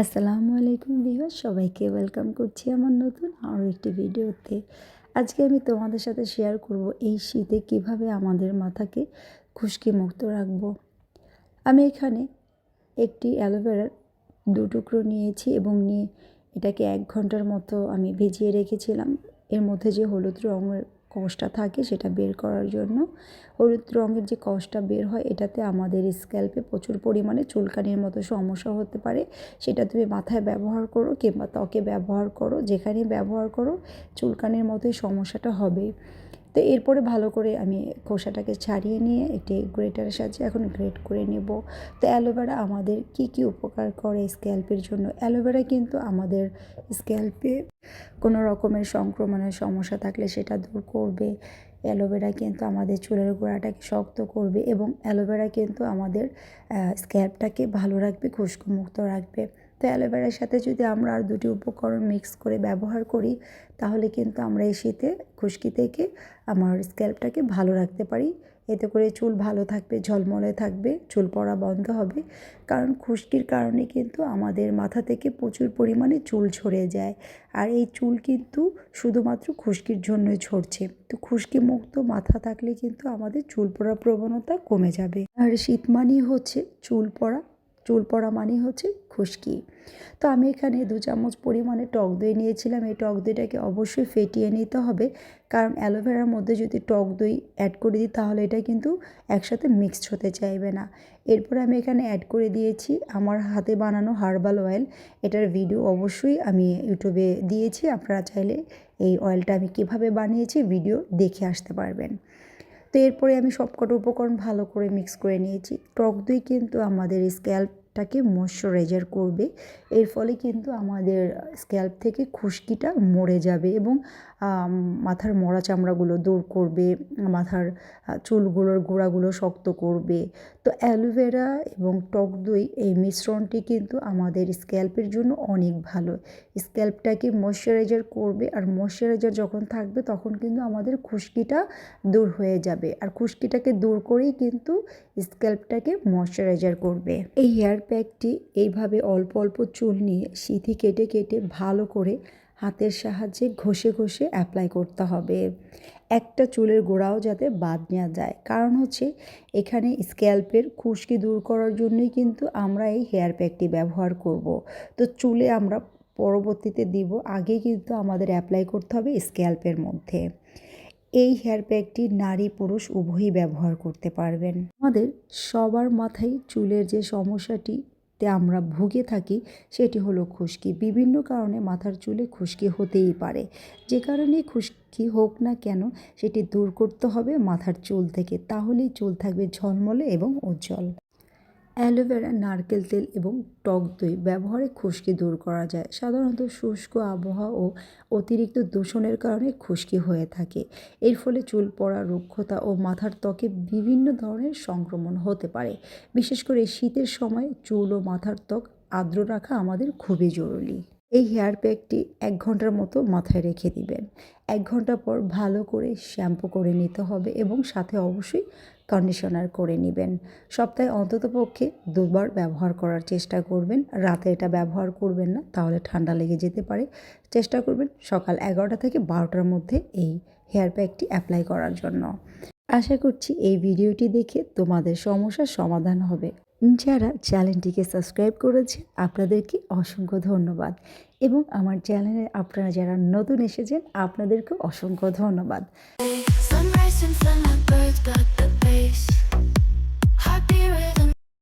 আসসালামু আলাইকুম ভিউয়ার সবাইকে ওয়েলকাম করছি আমার নতুন আরও একটি ভিডিওতে। আজকে আমি তোমাদের সাথে শেয়ার করব এই শীতে কীভাবে আমাদের মাথাকে খুশকি মুক্ত রাখব। আমি এখানে একটি অ্যালোভেরার দু টুকরো নিয়েছি এবং নিয়ে এটাকে এক ঘণ্টার মতো আমি ভিজিয়ে রেখেছিলাম। এর মধ্যে যে হলুদ রঙের কষটা থাকে সেটা বের করার জন্য। হলুদ রঙের যে কষটা বের হয়, এটাতে আমাদের স্ক্যাল্পে প্রচুর পরিমাণে চুলকানির মতো সমস্যা হতে পারে। সেটা তুমি মাথায় ব্যবহার করো কিংবা ত্বকে ব্যবহার করো যেখানে ব্যবহার করো, চুলকানির মতোই সমস্যাটা হবে তো এরপরে ভালো করে আমি খোসাটাকে ছাড়িয়ে নিয়ে একটি গ্রেটারের সাহায্যে এখন গ্রেট করে নেব। তো অ্যালোভেরা আমাদের কি কি উপকার করে স্ক্যাল্পের জন্য? অ্যালোভেরা কিন্তু আমাদের স্ক্যাল্পে কোনো রকমের সংক্রমণের সমস্যা থাকলে সেটা দূর করবে। অ্যালোভেরা কিন্তু আমাদের চুলের গোড়াটাকে শক্ত করবে এবং অ্যালোভেরা কিন্তু আমাদের স্ক্যাল্পটাকে ভালো রাখবে খুশকো মুক্ত রাখবে। তো অ্যালোভেরার সাথে যদি আমরা আর দুটি উপকরণ মিক্স করে ব্যবহার করি, তাহলে কিন্তু আমরা এই শীতে খুশকি থেকে আমার স্ক্যাল্পটাকে ভালো রাখতে পারি। এতে করে চুল ভালো থাকবে, ঝলমলে থাকবে, চুল পড়া বন্ধ হবে। কারণ খুশকির কারণে কিন্তু আমাদের মাথা থেকে প্রচুর পরিমাণে চুল ঝরে যায়। আর এই চুল কিন্তু শুধুমাত্র খুশকির জন্যই ঝরছে। তো খুশকি মুক্ত মাথা থাকলে কিন্তু আমাদের চুল পড়ার প্রবণতা কমে যাবে। আর শীত মানেই হচ্ছে চুল পড়া। চুল পড়া মানেই হচ্ছে খুশকি। তো আমি এখানে দু চামচ পরিমাণে টক দই নিয়েছিলাম। এই টক দইটাকে অবশ্যই ফেটিয়ে নিতে হবে। কারণ অ্যালোভেরার মধ্যে যদি টক দই অ্যাড করে দিই, তাহলে এটা কিন্তু একসাথে মিক্সড হতে চাইবে না। এরপর আমি এখানে অ্যাড করে দিয়েছি আমার হাতে বানানো হার্বাল অয়েল এটার ভিডিও অবশ্যই আমি ইউটিউবে দিয়েছি। আপনারা চাইলে এই অয়েলটা আমি কীভাবে বানিয়েছি ভিডিও দেখে আসতে পারবেন। তো এরপরে আমি সবকটা উপকরণ ভালো করে মিক্স করে নিয়েছি। টক দই কিন্তু আমাদের স্ক্যাল্পটাকে ময়শ্চারাইজার করবে। এর ফলে কিন্তু আমাদের স্ক্যাল্প থেকে খুশকিটা মরে যাবে এবং মাথার মরা চামড়াগুলো দূর করবে, মাথার চুলগুলোর গোড়াগুলো শক্ত করবে। তো অ্যালোভেরা এবং টক দই এই মিশ্রণটি কিন্তু আমাদের স্ক্যাল্পের জন্য অনেক ভালো। স্ক্যাল্পটাকে ময়শ্চারাইজার করবে আর ময়শ্চারাইজার যখন থাকবে তখন কিন্তু আমাদের খুশকিটা দূর হয়ে যাবে। আর খুশকিটাকে দূর করেই কিন্তু স্ক্যাল্পটাকে ময়শ্চারাইজার করবে। এই হেয়ার প্যাকটি এইভাবে অল্প অল্প চুল নিয়ে সিথি কেটে কেটে ভালো করে হাতের সাহায্যে ঘষে ঘষে অ্যাপ্লাই করতে হবে। একটা চুলের গোড়াও যাতে বাদ নেওয়া যায়। কারণ হচ্ছে এখানে স্ক্যাল্পের খুশকি দূর করার জন্যই কিন্তু আমরা এই হেয়ার প্যাকটি ব্যবহার করব। তো চুলে আমরা পরবর্তীতে দিব। আগে কিন্তু আমাদের অ্যাপ্লাই করতে হবে স্ক্যাল্পের মধ্যে। এই হেয়ার প্যাকটি নারী পুরুষ উভয়ই ব্যবহার করতে পারবেন। আমাদের সবার মাথায় চুলের যে সমস্যাটি তে আমরা ভুগে থাকি, সেটি হলো খুশকি। বিভিন্ন কারণে মাথার চুলে খুশকি হতেই পারে। যে কারণে খুশকি হোক না কেন, সেটি দূর করতে হবে মাথার চুল থেকে। তাহলেই চুল থাকবে ঝলমলে এবং উজ্জ্বল। অ্যালোভেরা, নারকেল তেল এবং টক দই ব্যবহারে খুশকি দূর করা যায়। সাধারণত শুষ্ক আবহাওয়া ও অতিরিক্ত দূষণের কারণে খুশকি হয়ে থাকে। এর ফলে চুল পড়া, রুক্ষতা ও মাথার ত্বকে বিভিন্ন ধরনের সংক্রমণ হতে পারে। বিশেষ করে শীতের সময় চুল ও মাথার ত্বক আর্দ্র রাখা আমাদের খুবই জরুরি। এই হেয়ার প্যাকটি এক ঘণ্টার মতো মাথায় রেখে দিবেন। এক ঘণ্টা পর ভালো করে শ্যাম্পু করে নিতে হবে এবং সাথে অবশ্যই কন্ডিশনার করে নেবেন। সপ্তাহে অন্ততপক্ষে দুবার ব্যবহার করার চেষ্টা করবেন। রাতে এটা ব্যবহার করবেন না, তাহলে ঠান্ডা লেগে যেতে পারে। চেষ্টা করবেন সকাল এগারোটা থেকে বারোটার মধ্যে এই হেয়ার প্যাকটি অ্যাপ্লাই করার জন্য। আশা করছি এই ভিডিওটি দেখে তোমাদের সমস্যার সমাধান হবে। যারা চ্যানেলটিকে সাবস্ক্রাইব করেছে আপনাদেরকে অসংখ্য ধন্যবাদ। এবং আমার চ্যানেলে আপনারা যারা নতুন এসেছেন আপনাদেরকে অসংখ্য ধন্যবাদ।